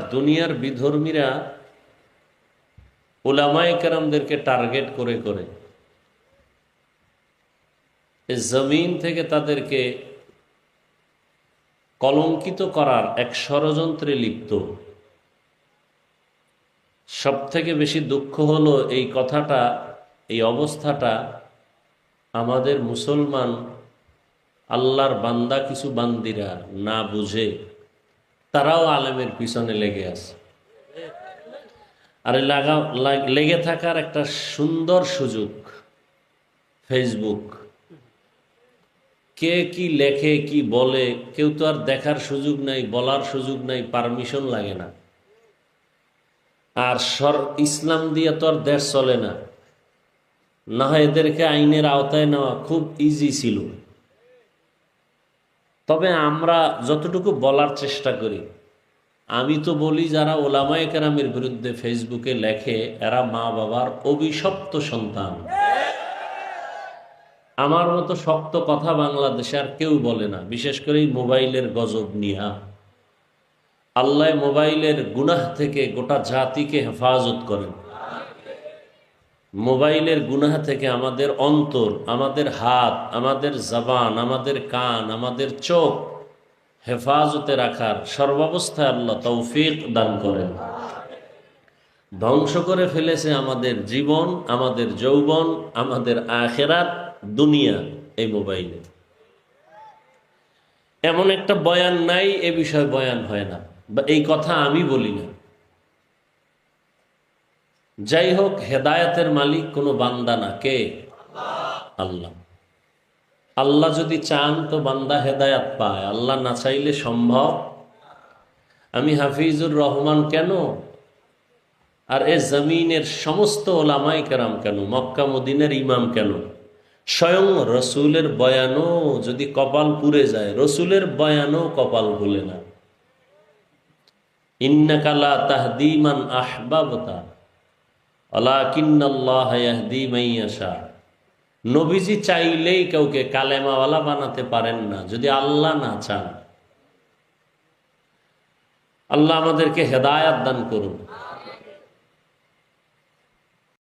দুনিয়ার বিধর্মীরা ওলামাই কেরামদেরকে টার্গেট করে করে। জমিন থেকে তাদেরকে কলঙ্কিত করার এক ষড়যন্ত্রে লিপ্ত। সব থেকে বেশি দুঃখ হলো এই কথাটা, এই অবস্থাটা, আমাদের মুসলমান আল্লাহর বান্দা কিছু বান্দিরা না বুঝে। তারাও আলেমের পিছনে লেগে আছে। আর লাগা, লেগে থাকার একটা সুন্দর সুযোগ ফেসবুক কে কি লেখে, কি বলে, কেউ তো আর দেখার সুযোগ নাই, বলার সুযোগ নাই, পারমিশন লাগে না। আর সর, ইসলাম দিয়ে তো আর দেশ চলে না। না হয় এদেরকে আইনের আওতায় নেওয়া খুব ইজি ছিল। তবে আমরা যতটুকু বলার চেষ্টা করি, আমি তো বলি যারা ওলামায় কেরামের বিরুদ্ধে ফেসবুকে লেখে, এরা মা বাবার অভিশপ্ত সন্তান। আমার মতো শক্ত কথা বাংলাদেশে আর কেউ বলে না, বিশেষ করে মোবাইলের গজব নিয়া। আল্লাহ মোবাইলের গুনাহ থেকে গোটা জাতিকে হেফাজত করেন। মোবাইলের গুনাহ থেকে আমাদের অন্তর, আমাদের হাত, আমাদের জবান, আমাদের কান, আমাদের চোখ হেফাজতে রাখার সর্বাবস্থায় আল্লাহ তৌফিক দান করেন। ধ্বংস করে ফেলেছে আমাদের জীবন, আমাদের যৌবন, আমাদের আখেরাত, দুনিয়া এই মোবাইলে। এমন একটা বয়ান নাই, এ বিষয়ে বয়ান হয় না। বা এই কথা আমি বলি না। যাই হোক হেদায়েতের মালিক কোনো বান্দা না। কে? আল্লাহ। আল্লাহ যদি চান তো বান্দা হেদায়াত পায়। আল্লাহ না চাইলে সম্ভব? আমি হাফিজুর রহমান কেন? আর এ জমিনের সমস্ত ওলামাই কেরাম কেন? মক্কা মদিনের ইমাম কেন? স্বয়ং রসুলের বয়ানও যদি কপাল পুড়ে যায়, রসুলের বয়ানও কপাল ভুলে না। ইন্নাকালা তাহদিমান আহবাবতা। নবীজি চাইলেই কাউকে কালেমাওয়ালা বানাতে পারেন না, যদি আল্লাহ না চান। আল্লাহ আমাদেরকে হেদায়াত দান করুন।